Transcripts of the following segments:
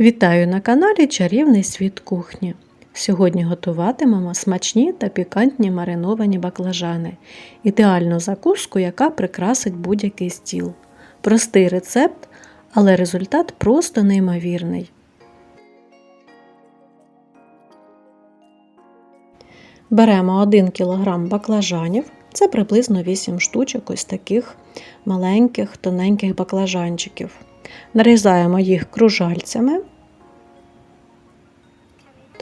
Вітаю на каналі Чарівний світ кухні. Сьогодні готуватимемо смачні та пікантні мариновані баклажани, ідеальну закуску, яка прикрасить будь-який стіл. Простий рецепт, але результат просто неймовірний. Беремо 1 кг баклажанів, це приблизно 8 штучок ось таких маленьких тоненьких баклажанчиків. Нарізаємо їх кружальцями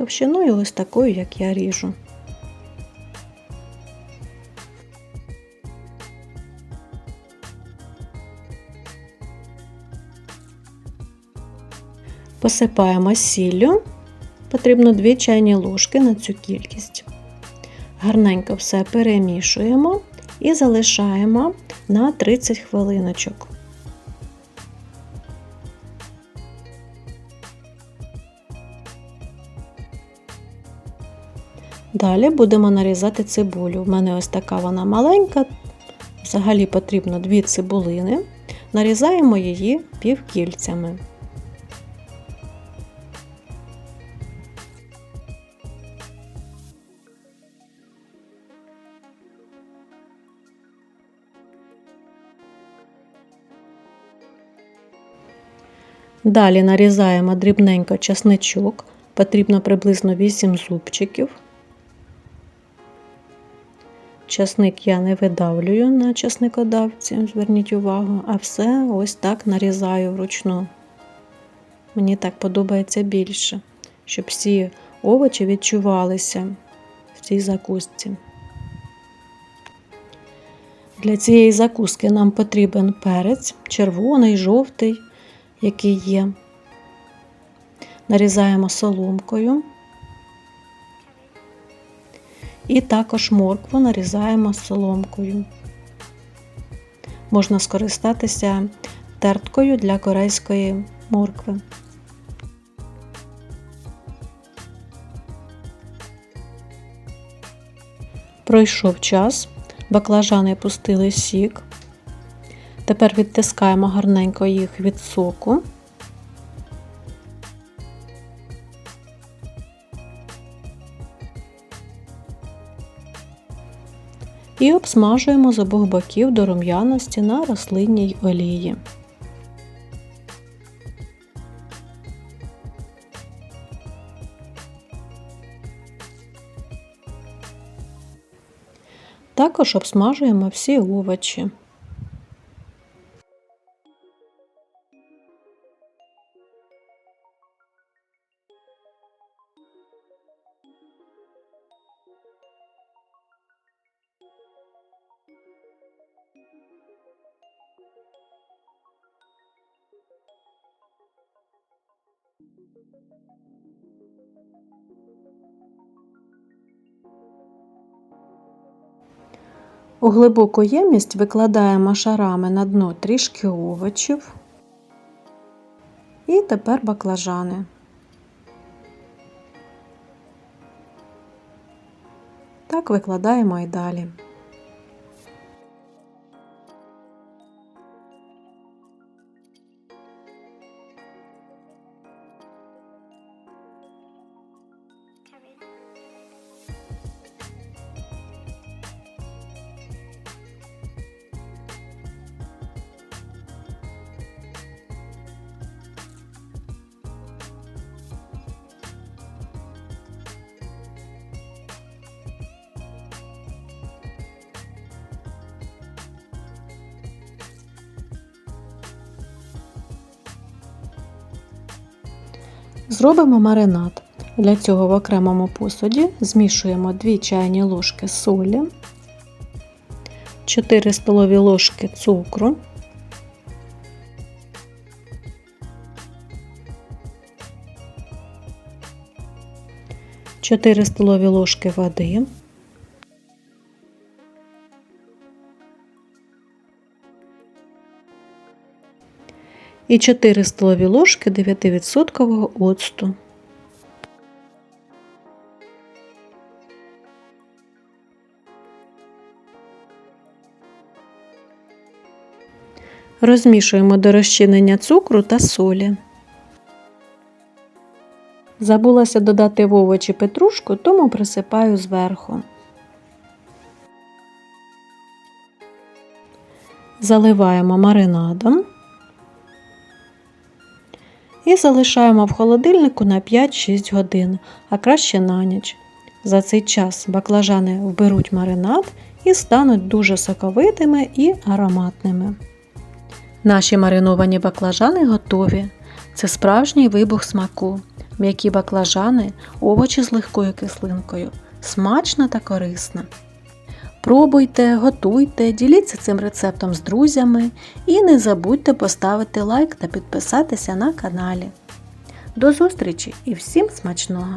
товщиною ось такою, як я ріжу. Посипаємо сіллю, потрібно 2 чайні ложки на цю кількість. Гарненько все перемішуємо і залишаємо на 30 хвилиночок. Далі будемо нарізати цибулю. У мене ось така вона маленька, взагалі потрібно 2 цибулини. Нарізаємо її півкільцями. Далі нарізаємо дрібненько часничок, потрібно приблизно 8 зубчиків. Часник я не видавлюю на часникодавці, зверніть увагу, а все ось так нарізаю вручну. Мені так подобається більше, щоб всі овочі відчувалися в цій закусці. Для цієї закуски нам потрібен перець, червоний, жовтий, який є. Нарізаємо соломкою. І також моркву нарізаємо соломкою. Можна скористатися терткою для корейської моркви. Пройшов час, баклажани пустили сік. Тепер відтискаємо гарненько їх від соку. І обсмажуємо з обох боків до рум'яності на рослинній олії. Також обсмажуємо всі овочі. У глибоку ємність викладаємо шарами на дно трішки овочів і тепер баклажани. Так викладаємо і далі. Зробимо маринад. Для цього в окремому посуді змішуємо 2 чайні ложки солі, 4 столові ложки цукру, Чотири столові ложки води, і 4 столові ложки 9% оцту. Розмішуємо до розчинення цукру та солі. Забулася додати в овочі петрушку, тому присипаю зверху. Заливаємо маринадом і залишаємо в холодильнику на 5-6 годин, а краще на ніч. За цей час баклажани вберуть маринад і стануть дуже соковитими і ароматними. Наші мариновані баклажани готові. Це справжній вибух смаку. М'які баклажани, овочі з легкою кислинкою. Смачно та корисно. Пробуйте, готуйте, діліться цим рецептом з друзями і не забудьте поставити лайк та підписатися на каналі. До зустрічі і всім смачного!